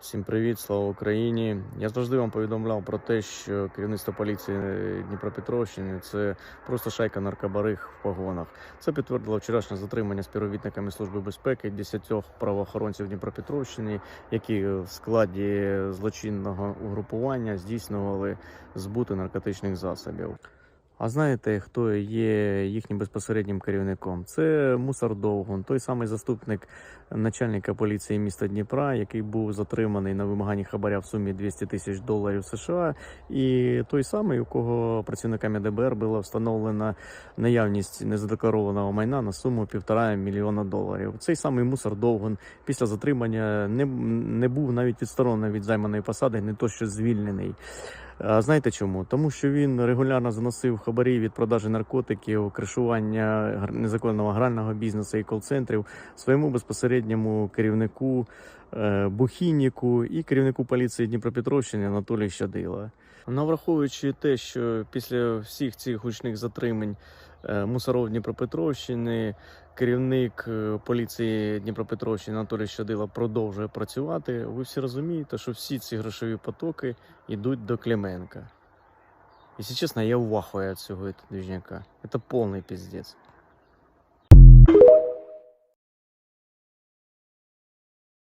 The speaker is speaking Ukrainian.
Всім привіт, слава Україні. Я завжди вам повідомляв про те, що керівництво поліції Дніпропетровщини це просто шайка наркобариг в погонах. Це підтвердило вчорашнє затримання співробітниками Служби безпеки 10 правоохоронців Дніпропетровщини, які в складі злочинного угрупування здійснювали збути наркотичних засобів. А знаєте, хто є їхнім безпосереднім керівником? Це Мусор Довгун, той самий заступник начальника поліції міста Дніпра, який був затриманий на вимаганні хабаря в сумі 200 тисяч доларів США, і той самий, у кого працівниками ДБР була встановлена наявність незадекларованого майна на суму півтора мільйона доларів. Цей самий Мусор Довгун після затримання не, не був навіть відсторонений від займаної посади, не то що звільнений. А знаєте чому? Тому що він регулярно заносив хабарі від продажі наркотиків, кришування незаконного грального бізнесу і кол-центрів своєму безпосередньому керівнику е, Бухінніку і керівнику поліції Дніпропетровщини Анатолію Щадила. Ну, враховуючи те, що після всіх цих гучних затримань е, мусоров Дніпропетровщини, керівник е, поліції Дніпропетровщини Анатолій Щадила продовжує працювати. Ви всі розумієте, що всі ці грошові потоки йдуть до Клименка. Если честно, я в ахуе от всего этого движняка. Это полный пиздец.